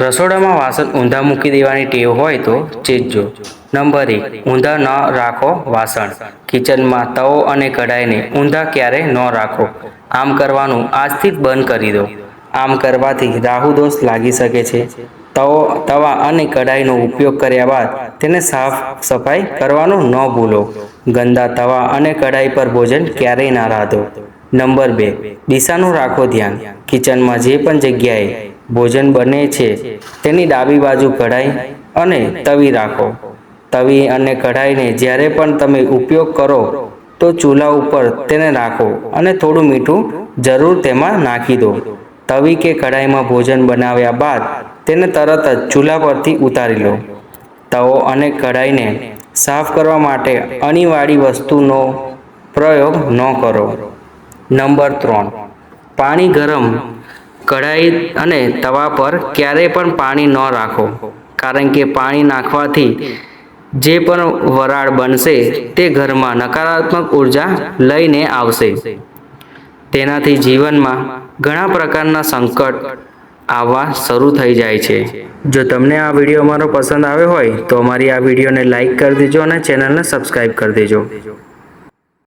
રસોડામાં વાસણ ઊંધા મૂકી દેવાની ટેવ હોય તો ચેતજો. નંબર એક, ઊંધા ન રાખો વાસણ. કિચનમાં તવો અને કઢાઈને ઊંધા ક્યારે ન રાખો. આમ કરવાનું આજથી જ બંધ કરી દો. આમ કરવાથી રાહુ દોષ લાગી શકે છે. તવો, તવા અને કઢાઈનો ઉપયોગ કર્યા બાદ તેને સાફ સફાઈ કરવાનું ન ભૂલો. ગંદા તવા અને કઢાઈ પર ભોજન ક્યારેય ના રાધો. નંબર બે, દિશાનું રાખો ધ્યાન. કિચનમાં જે પણ જગ્યાએ ભોજન બને છે, તેની ડાબી બાજુ કઢાઈ અને તવી રાખો. તવી અને કઢાઈને જ્યારે પણ તમે ઉપયોગ કરો, તો ચૂલા ઉપર તેને રાખો અને થોડું મીઠું જરૂર તેમાં નાખી દો. તવી કે કઢાઈમાં ભોજન બનાવ્યા બાદ તેને તરત જ ચૂલા પરથી ઉતારી લો. તવો અને કઢાઈને સાફ કરવા માટે અણીવાળી વસ્તુનો પ્રયોગ ન કરો. નંબર ત્રણ. પાણી ગરમ, કઢાઈ અને તવા પર ક્યારેય પણ પાણી ન રાખો. કારણ કે પાણી નાખવાથી જે પણ વરાળ બનશે તે ઘરમાં નકારાત્મક ઊર્જા લઈને આવશે. તેનાથી જીવનમાં ઘણા પ્રકારના સંકટ આવવા શરૂ થઈ જાય છે. જો તમને આ વીડિયો અમારો પસંદ આવ્યો હોય તો અમારી આ વિડીયોને લાઈક કરી દેજો અને ચેનલને સબસ્ક્રાઈબ કરી દેજો.